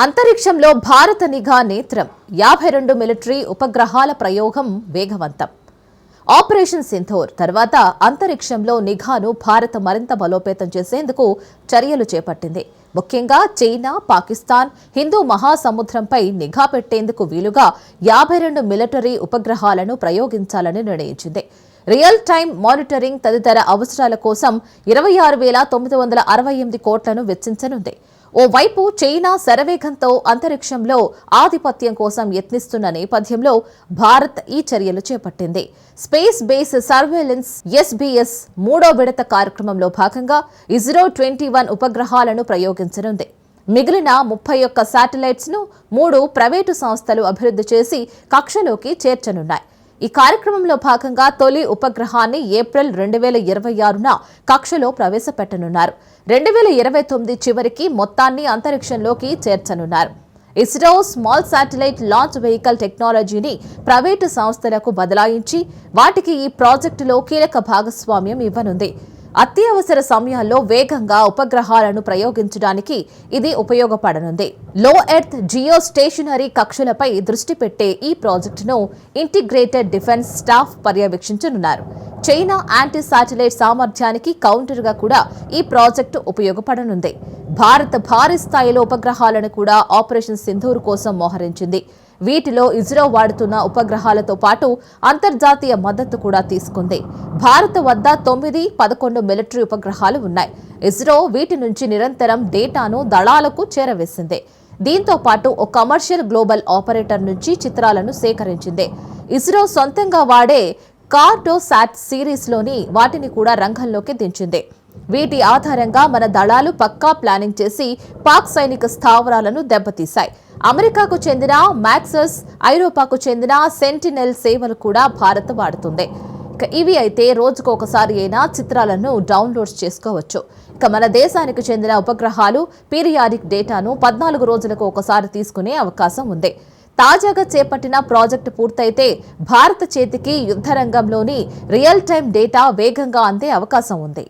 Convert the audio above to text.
అంతరిక్షంలో భారత నిఘా నేత్రం యాభై రెండు మిలిటరీ ఉపగ్రహాల ప్రయోగం వేగవంతం. ఆపరేషన్ సింథోర్ తర్వాత అంతరిక్షంలో నిఘాను భారత్ మరింత బలోపేతం చేసేందుకు చర్యలు చేపట్టింది. ముఖ్యంగా చైనా పాకిస్తాన్ హిందూ మహాసముద్రంపై నిఘా పెట్టేందుకు వీలుగా యాభై రెండు మిలిటరీ ఉపగ్రహాలను ప్రయోగించాలని నిర్ణయించింది. రియల్ టైం మానిటరింగ్ తదితర అవసరాల కోసం ఇరవై ఆరు వేల తొమ్మిది వందల అరవై ఎనిమిది కోట్లను వెచ్చించనుంది. ఓవైపు చైనా శరవేగంతో అంతరిక్షంలో ఆధిపత్యం కోసం యత్నిస్తున్న నేపథ్యంలో భారత్ ఈ చర్యలు చేపట్టింది. స్పేస్ బేస్ సర్వేలెన్స్ ఎస్బీఎస్ మూడో విడత కార్యక్రమంలో భాగంగా ఇస్రో ట్వంటీ వన్ ఉపగ్రహాలను ప్రయోగించనుంది. మిగిలిన ముప్పై ఒక్క శాటిలైట్స్ను మూడు ప్రైవేటు సంస్థలు అభివృద్ధి చేసి కక్షలోకి చేర్చనున్నాయి. ఈ కార్యక్రమంలో భాగంగా తొలి ఉపగ్రహాన్ని ఏప్రిల్ రెండు వేల ఇరవై ఆరున కక్షలో ప్రవేశపెట్టనున్నారు. రెండు వేల ఇరవై తొమ్మిది చివరికి మొత్తాన్ని అంతరిక్షంలోకి చేర్చనున్నారు. ISRO small satellite launch vehicle టెక్నాలజీని ప్రైవేటు సంస్థలకు బదలాయించి వాటికి ఈ ప్రాజెక్టులో కీలక భాగస్వామ్యం ఇవ్వనుంది. అత్యవసర సమయాల్లో వేగంగా ఉపగ్రహాలను ప్రయోగించడానికి ఇది ఉపయోగపడనుంది. లో ఎర్త్ జియో స్టేషనరీ కక్షలపై దృష్టి పెట్టే ఈ ప్రాజెక్టును ఇంటిగ్రేటెడ్ డిఫెన్స్ స్టాఫ్ పర్యవేక్షించనున్నారు. చైనా యాంటీ శాటిలైట్ సామర్థ్యానికి కౌంటర్గా కూడా ఈ ప్రాజెక్టు ఉపయోగపడనుంది. భారత్ భారీ స్థాయిలో ఉపగ్రహాలను కూడా ఆపరేషన్ సింధూర్ కోసం మోహరించింది. వీటిలో ఇజ్రో వాడుతున్న ఉపగ్రహాలతో పాటు అంతర్జాతీయ మద్దతు కూడా తీసుకుంది. భారత్ వద్ద తొమ్మిది పదకొండు మిలిటరీ ఉపగ్రహాలు ఉన్నాయి. ఇజ్రో వీటి నుంచి నిరంతరం డేటాను దళాలకు చేరవేసింది. దీంతో పాటు ఓ కమర్షియల్ గ్లోబల్ ఆపరేటర్ నుంచి చిత్రాలను సేకరించింది. ఇస్రో సొంతంగా వాడే కార్టోసాట్ సిరీస్లోని వాటిని కూడా రంగంలోకి దించింది. వీటి ఆధారంగా మన దళాలు పక్కా ప్లానింగ్ చేసి పాక్ సైనిక స్థావరాలను దెబ్బతీశాయి. అమెరికాకు చెందిన మ్యాక్సస్ ఐరోపాకు చెందిన సెంటినెల్ సేవలు కూడా భారత్ వాడుతుంది. ఇక ఇవి అయితే రోజుకు ఒకసారి అయినా చిత్రాలను డౌన్లోడ్ చేసుకోవచ్చు. ఇక మన దేశానికి చెందిన ఉపగ్రహాలు పీరియాడిక్ డేటాను పద్నాలుగు రోజులకు ఒకసారి తీసుకునే అవకాశం ఉంది. తాజాగా చేపట్టిన ప్రాజెక్టు పూర్తయితే భారత చేతికి యుద్ధ రంగంలోని రియల్ టైం డేటా వేగంగా అందే అవకాశం ఉంది.